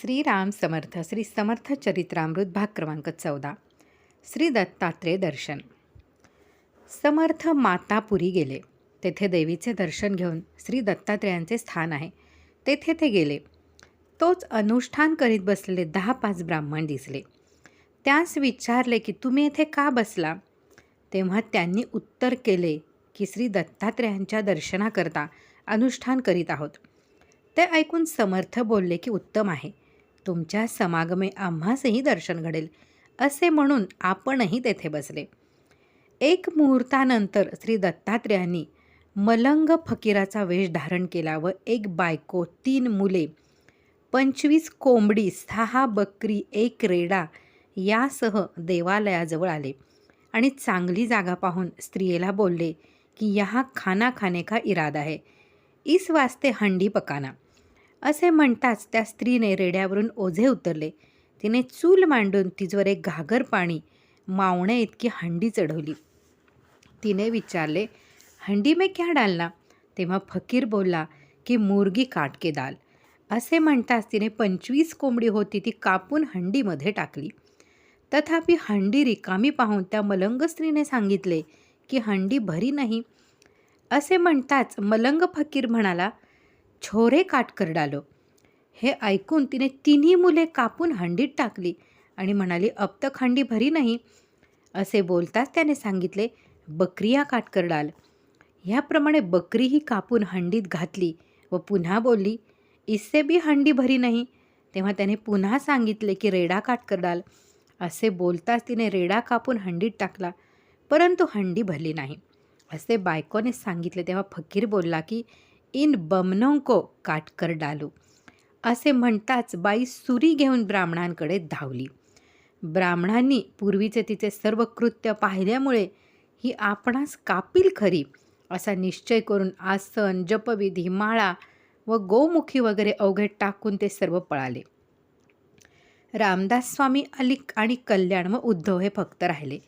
श्रीराम समर्थ श्री समर्थ चरित्रामृत भाग क्रमांक चौदा. श्री दत्तात्रेय दर्शन. समर्थ मातापुरी गेले. तेथे देवीचे दर्शन घेऊन श्री दत्तात्रेयांचे स्थान आहे. तेथे ते गेले. तोच अनुष्ठान करीत बसलेले दहा पाच ब्राह्मण दिसले. त्यास विचारले की तुम्ही येथे का बसला? तेव्हा त्यांनी उत्तर केले की श्री दत्तात्रेयांच्या दर्शनाकरता अनुष्ठान करीत आहोत. ते ऐकून समर्थ बोलले की उत्तम आहे. तुमच्या समागमे आम्हासही दर्शन घडेल असे म्हणून आपणही तेथे बसले. एक मुहूर्तानंतर श्री दत्तात्रेयांनी मलंग फकीराचा वेश धारण केला व एक बायको तीन मुले पंचवीस कोंबडी सहा बकरी एक रेडा यासह देवालयाजवळ आले आणि चांगली जागा पाहून स्त्रियेला बोलले की यहाँ खाना खाने का इरादा है इस वास्ते हंडी पकाना. असे म्हणताच त्या स्त्रीने रेड्यावरून ओझे उतरले. तिने चूल मांडून तिजवर एक घागर पाणी मावणे इतकी हंडी चढवली. तिने विचारले हंडी में क्या डालना? तेव्हा फकीर बोलला की मुर्गी काटके दाल. असे म्हणताच तिने पंचवीस कोंबडी होती ती कापून हंडीमध्ये टाकली. तथापि हंडी रिकामी पाहून त्या मलंग स्त्रीने सांगितले की हंडी भरी नाही. असे म्हणताच मलंग फकीर म्हणाला छोरे काटकर डालो हे ऐकून तिने तिन्ही मुले कापून हंडीत टाकली आणि म्हणाली अब तक हंडी भरी नाही. असे बोलताच त्याने सांगितले बकरिया काटकर डाल ह्याप्रमाणे बकरीही कापून हंडीत घातली व पुन्हा बोलली इससे बी हंडी भरी नाही. तेव्हा त्याने पुन्हा सांगितले की रेडा काटकर डाल असे बोलताच तिने रेडा कापून हंडीत टाकला परंतु हंडी भरली नाही. असे बायकोने सांगितले तेव्हा फकीर बोलला की इन बमनों को काटकर डालू. असे म्हणताच बाई सुरी घेऊन ब्राह्मणांकडे धावली. ब्राह्मणांनी पूर्वीचे तिचे सर्व कृत्य पाहिल्यामुळे ही आपणास कापील खरी असा निश्चय करून आसन जपविधी माळा व गोमुखी वगैरे अवघे टाकून ते सर्व पळाले. रामदास स्वामी अलिक आणि कल्याण व उद्धव हे फक्त राहिले.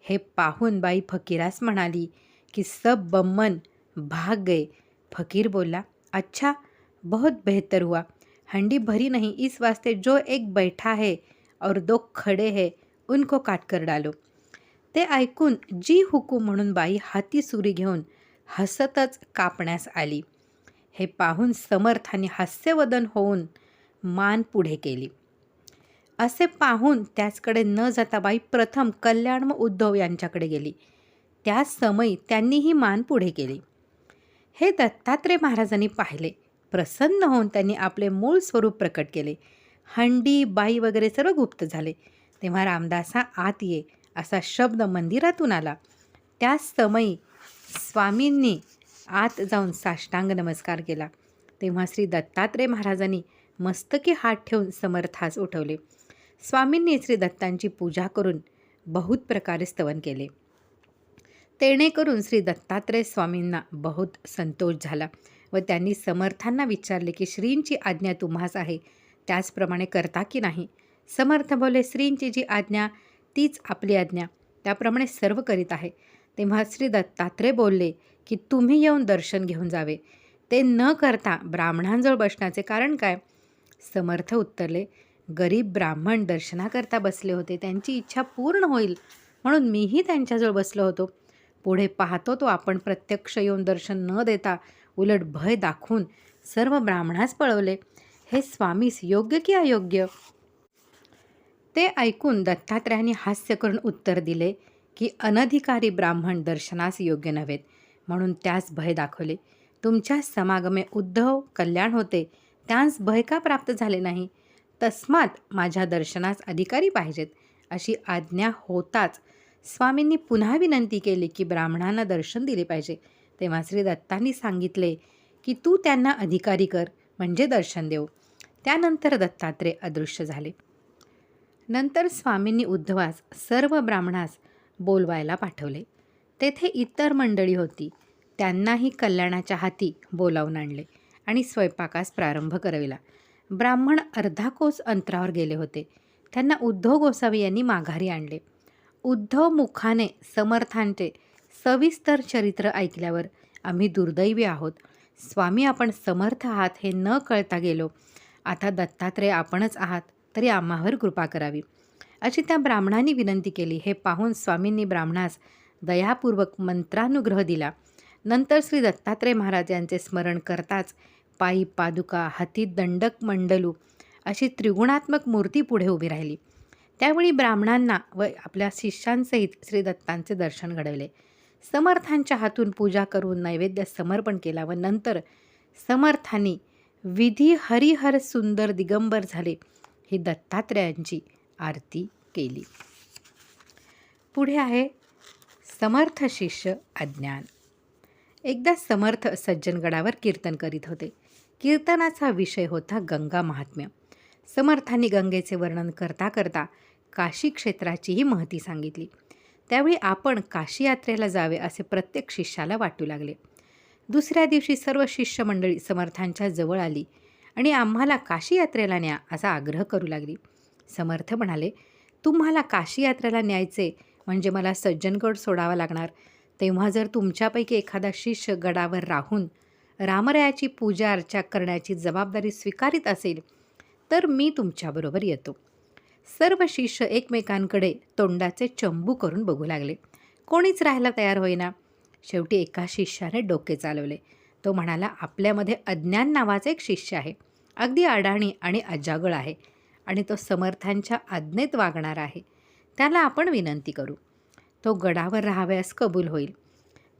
हे पाहून बाई फकीरास म्हणाली की सब बम्मन भाग गए फकीर बोला अच्छा बहुत बेहतर हुआ। हंडी भरी नहीं इस वास्ते जो एक बैठा है और दो खडे है उनको काट कर डालो। ते ऐकून जी हुकूम म्हणून बाई हाती सुरी घेऊन हसतच कापण्यास आली. हे पाहून समर्थाने हास्यवदन होऊन मान पुढे केली. असे पाहून त्याचकडे न जाता बाई प्रथम कल्याण व उद्धव यांच्याकडे गेली. त्याच समयी त्यांनीही मान पुढे केली. हे दत्तात्रेय महाराजांनी पाहिले. प्रसन्न होऊन त्यांनी आपले मूळ स्वरूप प्रकट केले. हंडी बाई वगैरे सर्व गुप्त झाले. तेव्हा रामदासा आत ये असा शब्द मंदिरातून आला. त्याच समयी स्वामींनी आत जाऊन साष्टांग नमस्कार केला. तेव्हा श्री दत्तात्रेय महाराजांनी मस्तकी हात ठेवून समर्थास उठवले. स्वामींनी श्री दत्तांची पूजा करून बहुत प्रकारे स्तवन केले. तेणे करून श्री दत्तात्रेय स्वामींना बहुत संतोष झाला व त्यांनी समर्थांना विचारले की श्रींची आज्ञा तुम्हास आहे त्याचप्रमाणे करता की नाही? समर्थ बोले श्रींची जी आज्ञा तीच आपली आज्ञा त्याप्रमाणे सर्व करीत आहे. तेव्हा श्री दत्तात्रेय बोलले की तुम्ही येऊन दर्शन घेऊन जावे. ते न करता ब्राह्मणांजवळ बसण्याचे कारण काय? समर्थ उत्तरले गरीब ब्राह्मण दर्शनाकरता बसले होते त्यांची इच्छा पूर्ण होईल म्हणून मीही त्यांच्याजवळ बसलो होतो. पुढे पाहतो तो आपण प्रत्यक्ष येऊन दर्शन न देता उलट भय दाखवून सर्व ब्राह्मणास पळवले. हे स्वामीस योग्य की अयोग्य? ते ऐकून दत्तात्रयांनी हास्य करून उत्तर दिले की अनधिकारी ब्राह्मण दर्शनास योग्य नव्हेत म्हणून त्यास भय दाखवले. तुमच्या समागमे उद्धव कल्याण होते त्यास भय का प्राप्त झाले नाही? तस्मात माझ्या दर्शनास अधिकारी पाहिजेत अशी आज्ञा होताच स्वामींनी पुन्हा विनंती केली की ब्राह्मणांना दर्शन दिले पाहिजे. तेव्हा श्री दत्तांनी सांगितले की तू त्यांना अधिकारी कर म्हणजे दर्शन देऊ त्यानंतर दत्तात्रेय अदृश्य झाले. नंतर स्वामींनी उद्धवास सर्व ब्राह्मणास बोलवायला पाठवले. तेथे इतर मंडळी होती. त्यांनाही कल्याणाच्या हाती बोलावून आणले आणि स्वयंपाकास प्रारंभ करविला. ब्राह्मण अर्धा कोस अंतरावर गेले होते. त्यांना उद्धव गोसावी यांनी माघारी आणले. उद्धव मुखाने समर्थांचे सविस्तर चरित्र ऐकल्यावर आम्ही दुर्दैवी आहोत. स्वामी आपण समर्थ आहात हे न कळता गेलो. आता दत्तात्रय आपणच आहात तरी आम्हावर कृपा करावी. अशी त्या ब्राह्मणांनी विनंती केली. हे पाहून स्वामींनी ब्राह्मणास दयापूर्वक मंत्रानुग्रह दिला. नंतर श्री दत्तात्रय महाराज यांचे स्मरण करताच पायी पादुका हाती दंडक मंडलू अशी त्रिगुणात्मक मूर्ती पुढे उभी राहिली. त्यावेळी ब्राह्मणांना व आपल्या शिष्यांसहित श्री दत्तांचे दर्शन घडवले. समर्थांच्या हातून पूजा करून नैवेद्य समर्पण केला व नंतर समर्थांनी विधी हरिहर सुंदर दिगंबर झाले ही दत्तात्रयांची आरती केली. पुढे आहे समर्थ शिष्य अज्ञान. एकदा समर्थ सज्जनगडावर कीर्तन करीत होते. कीर्तनाचा विषय होता गंगा महात्म्य. समर्थांनी गंगेचे वर्णन करता करता काशी क्षेत्राचीही महती सांगितली. त्यावेळी आपण काशी यात्रेला जावे असे प्रत्येक शिष्याला वाटू लागले. दुसऱ्या दिवशी सर्व शिष्यमंडळी समर्थांच्या जवळ आली आणि आम्हाला काशी यात्रेला न्या असा आग्रह करू लागली. समर्थ म्हणाले तुम्हाला काशी यात्रेला न्यायचे म्हणजे मला सज्जनगड सोडावा लागणार. तेव्हा जर तुमच्यापैकी एखादा शिष्य गडावर राहून रामरायाची पूजा अर्चा करण्याची जबाबदारी स्वीकारित असेल तर मी तुमच्याबरोबर येतो. सर्व शिष्य एकमेकांकडे तोंडाचे चंबू करून बघू लागले. कोणीच राहायला तयार होईना. शेवटी एका शिष्याने डोके चालवले. तो म्हणाला आपल्यामध्ये अज्ञान नावाचा एक शिष्य आहे. अगदी अडाणी आणि अजागळ आहे आणि तो समर्थांच्या आज्ञेत वागणार आहे. त्याला आपण विनंती करू. तो गडावर राहाव्यास कबूल होईल.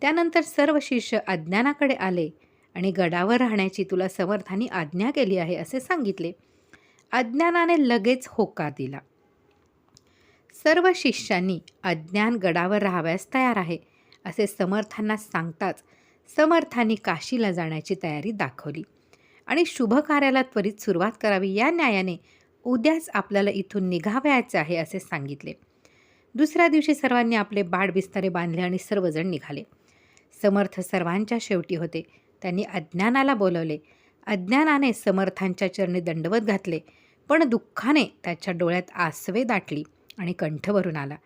त्यानंतर सर्व शिष्य अज्ञानाकडे आले आणि गडावर राहण्याची तुला समर्थांनी आज्ञा केली आहे असे सांगितले. अज्ञानाने लगेच होकार दिला. सर्व शिष्यांनी अज्ञान गडावर राहाव्यास तयार आहे असे समर्थांना सांगताच समर्थांनी काशीला जाण्याची तयारी दाखवली. आणि शुभ कार्याला त्वरित सुरुवात करावी या न्यायाने उद्याच आपल्याला इथून निघावयाचे आहे असे सांगितले. दुसऱ्या दिवशी सर्वांनी आपले बाड बिस्तारे बांधले आणि सर्वजण निघाले. समर्थ सर्वांच्या शेवटी होते. त्यांनी अज्ञानाला बोलवले. अज्ञानाने समर्थांच्या चरणी दंडवत घातले पण दुःखाने त्याच्या डोळ्यात आसवे दाटली आणि कंठ भरून आला.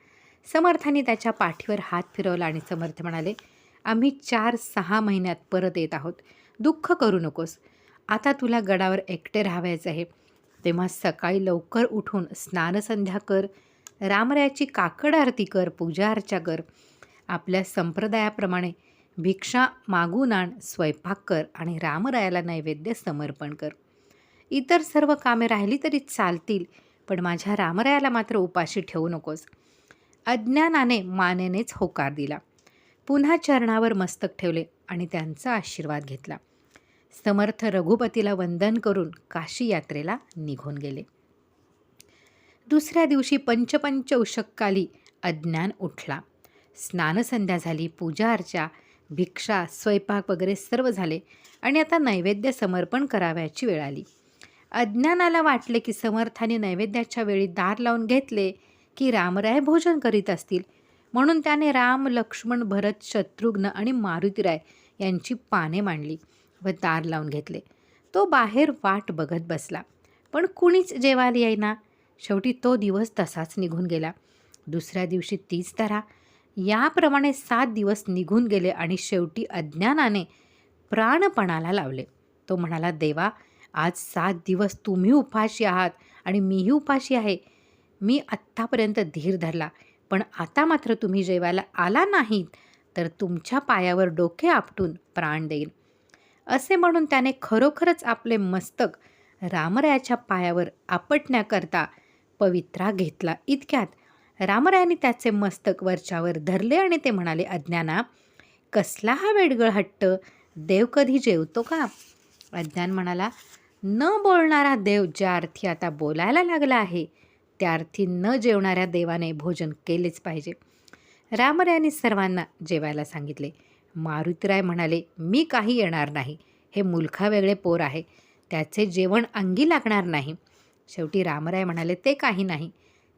समर्थांनी त्याच्या पाठीवर हात फिरवला आणि समर्थ म्हणाले आम्ही चार सहा महिन्यात परत येत आहोत. दुःख करू नकोस. आता तुला गडावर एकटे राहावायचे आहे. तेव्हा सकाळी लवकर उठून स्नानसंध्या कर. रामरायाची काकड आरती कर पूजा अर्चा कर. आपल्या संप्रदायाप्रमाणे भिक्षा मागून आण स्वयंपाक कर आणि रामरायाला नैवेद्य समर्पण कर. इतर सर्व कामे राहिली तरी चालतील पण माझ्या रामरायाला मात्र उपाशी ठेवू नकोस. अज्ञानाने मानेनेच होकार दिला. पुन्हा चरणावर मस्तक ठेवले आणि त्यांचा आशीर्वाद घेतला. समर्थ रघुपतीला वंदन करून काशी यात्रेला निघून गेले. दुसऱ्या दिवशी पंचपंच उषक्काली अज्ञान उठला. स्नानसंध्या झाली पूजा अर्चा भिक्षा स्वयंपाक वगैरे सर्व झाले आणि आता नैवेद्य समर्पण करावयाची वेळ आली. अज्ञानाला वाटले की समर्थाने नैवेद्याच्या वेळी दार लावून घेतले की रामराय भोजन करीत असतील. म्हणून त्याने राम लक्ष्मण भरत शत्रुघ्न आणि मारुतीराय यांची पाने मांडली व दार लावून घेतले. तो बाहेर वाट बघत बसला. पण कुणीच जेवायला येईना. शेवटी तो दिवस तसाच निघून गेला. दुसऱ्या दिवशी तीच तरा याप्रमाणे सात दिवस निघून गेले आणि शेवटी अज्ञानाने प्राणपणाला लावले. तो म्हणाला देवा आज सात दिवस तुम्ही उपाशी आहात आणि मीही उपाशी आहे. मी आत्तापर्यंत धीर धरला पण आता मात्र तुम्ही जेवायला आला नाहीत तर तुमच्या पायावर डोके आपटून प्राण देईन. असे म्हणून त्याने खरोखरच आपले मस्तक रामरायाच्या पायावर आपटण्याकरता पवित्रा घेतला. इतक्यात रामरायाने त्याचे मस्तक वरच्यावर धरले आणि ते म्हणाले अज्ञाना कसला हा वेडगळ हट्ट? देव कधी जेवतो का? अज्ञान म्हणाला न बोलणारा देव ज्या अर्थी आता बोलायला लागला आहे त्या अर्थी न जेवणाऱ्या देवाने भोजन केलेच पाहिजे. रामरायाने सर्वांना जेवायला सांगितले. मारुतीराय म्हणाले मी काही येणार नाही. हे मुलखा वेगळे पोर आहे. त्याचे जेवण अंगी लागणार नाही. शेवटी रामराय म्हणाले ते काही नाही.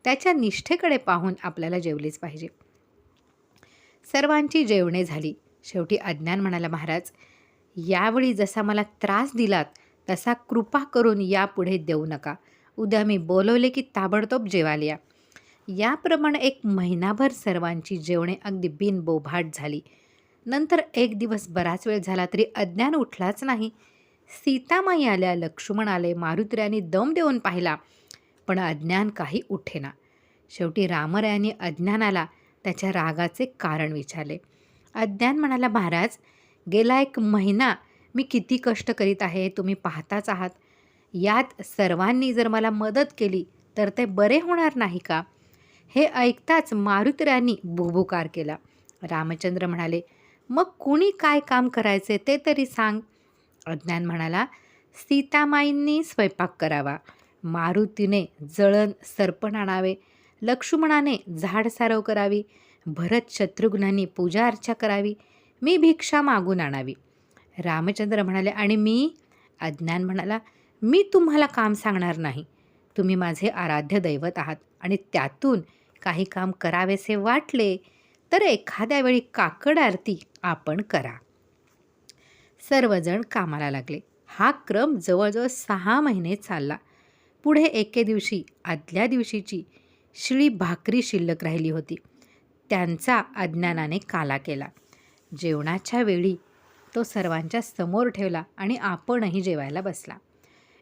त्याच्या निष्ठेकडे पाहून आपल्याला जेवलीच पाहिजे. सर्वांची जेवणे झाली. शेवटी अज्ञान म्हणाला महाराज यावेळी जसा मला त्रास दिलात तसा कृपा करून यापुढे देऊ नका. उद्या मी बोलवले की ताबडतोब जेवायला या याप्रमाणे एक महिनाभर सर्वांची जेवणे अगदी बिनबोभाट झाली. नंतर एक दिवस बराच वेळ झाला तरी अज्ञान उठलाच नाही. सीतामाई आल्या लक्ष्मण आले मारुतीरायांनी दम देऊन पाहिला. पण अज्ञान काही उठेना. शेवटी रामरायाने अज्ञानाला त्याच्या रागाचे कारण विचारले. अज्ञान म्हणाला महाराज गेला एक महिना मी किती कष्ट करीत आहे तुम्ही पाहताच आहात. यात सर्वांनी जर मला मदत केली तर ते बरे होणार नाही का? हे ऐकताच मारुतीरायांनी भुभुकार केला. रामचंद्र म्हणाले मग कुणी काय काम करायचे ते तरी सांग. अज्ञान म्हणाला सीतामाईंनी स्वयंपाक करावा. मारुतीने जळण सर्पण आणावे. लक्ष्मणाने झाड सारव करावी. भरत शत्रुघ्नांनी पूजा अर्चा करावी. मी भिक्षा मागून आणावी. रामचंद्र म्हणाले आणि मी? अज्ञान म्हणाला मी तुम्हाला काम सांगणार नाही. तुम्ही माझे आराध्य दैवत आहात आणि त्यातून काही काम करावेसे वाटले तर एखाद्या वेळी काकड आरती आपण करा. सर्वजण कामाला लागले. हा क्रम जवळजवळ सहा महिने चालला. पुढे एके दिवशी आदल्या दिवशीची शिळी भाकरी शिल्लक राहिली होती. त्यांचा अज्ञानाने काला केला. जेवणाच्या वेळी तो सर्वांच्या समोर ठेवला आणि आपणही जेवायला बसला.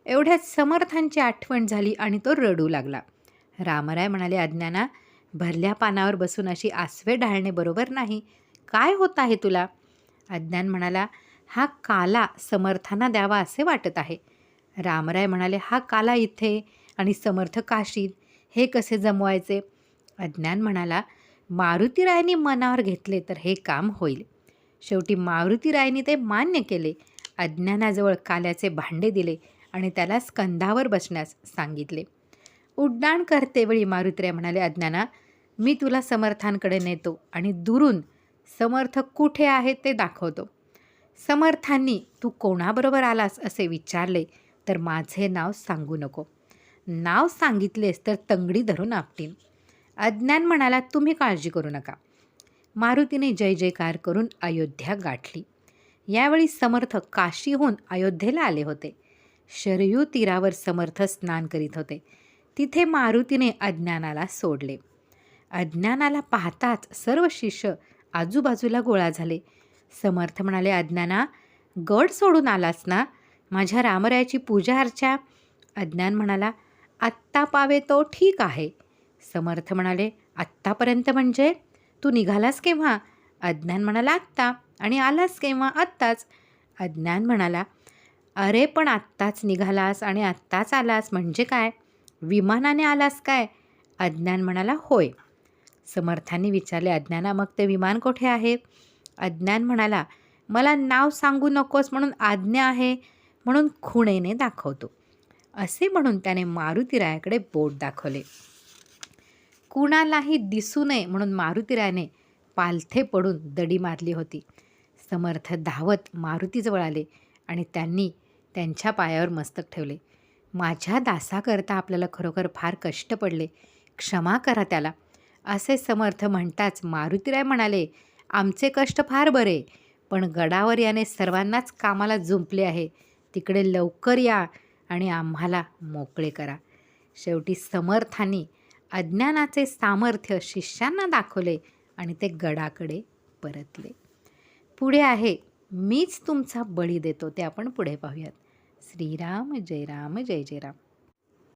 एवढ्यात समर्थांची आठवण झाली आणि तो रडू लागला. रामराय म्हणाले अज्ञाना भरल्या पानावर बसून अशी आसवे ढाळणे बरोबर नाही. काय होत आहे तुला? अज्ञान म्हणाला हा काला समर्थांना द्यावा असे वाटत आहे. रामराय म्हणाले हा काला इथे आणि समर्थ काशीत हे कसे जमवायचे? अज्ञान म्हणाला मारुतीरायांनी मनावर घेतले तर हे काम होईल. शेवटी मारुतीरायांनी ते मान्य केले. अज्ञानाजवळ काल्याचे भांडे दिले आणि त्याला स्कंधावर बसण्यास सांगितले. उड्डाण करतेवेळी मारुतीराय म्हणाले अज्ञाना मी तुला समर्थांकडे नेतो आणि दुरून समर्थ कुठे आहेत ते दाखवतो. समर्थांनी तू कोणाबरोबर आलास असे विचारले? तर माझे नाव सांगू नको. नाव सांगितलेस तर तंगडी धरून आपटीन. अज्ञान म्हणाला तुम्ही काळजी करू नका. मारुतीने जय जयकार करून अयोध्या गाठली. यावेळी समर्थ काशीहून अयोध्येला आले होते. शरयू तीरावर समर्थ स्नान करीत होते. तिथे मारुतीने अज्ञानाला सोडले. अज्ञानाला पाहताच सर्व शिष्य आजूबाजूला गोळा झाले. समर्थ म्हणाले अज्ञाना गड सोडून आलास ना? माझ्या रामरायाची पूजा अर्चा अज्ञान म्हणाला आत्ता पावे तो ठीक आहे. समर्थ म्हणाले आत्तापर्यंत म्हणजे? तू निघालास केव्हा? अज्ञान म्हणाला आत्ता. आणि आलास केव्हा? आत्ताच. अज्ञान म्हणाला अरे पण आत्ताच निघालास आणि आत्ताच आलास म्हणजे काय? विमानाने आलास काय? अज्ञान म्हणाला होय. समर्थांनी विचारले अज्ञाना मग ते विमान कोठे आहे? अज्ञान म्हणाला मला नाव सांगू नकोस म्हणून आज्ञा आहे. म्हणून खुणेने दाखवतो. असे म्हणून त्याने मारुतीरायाकडे बोट दाखवले. कुणालाही दिसू नये म्हणून मारुतीरायाने पालथे पडून दडी मारली होती. समर्थ धावत मारुतीजवळ आले आणि त्यांनी त्यांच्या पायावर मस्तक ठेवले. माझ्या दासाकरता आपल्याला खरोखर फार कष्ट पडले. क्षमा करा त्याला. असे समर्थ म्हणताच मारुतीराय म्हणाले आमचे कष्ट फार बरे पण गडावर याने सर्वांनाच कामाला जुंपले आहे. तिकडे लवकर या आणि आम्हाला मोकळे करा. शेवटी समर्थांनी अज्ञानाचे सामर्थ्य शिष्यांना दाखवले आणि ते गडाकडे परतले. पुढे आहे मीच तुमचा बळी देतो ते आपण पुढे पाहूयात. श्रीराम जय राम जय जय राम.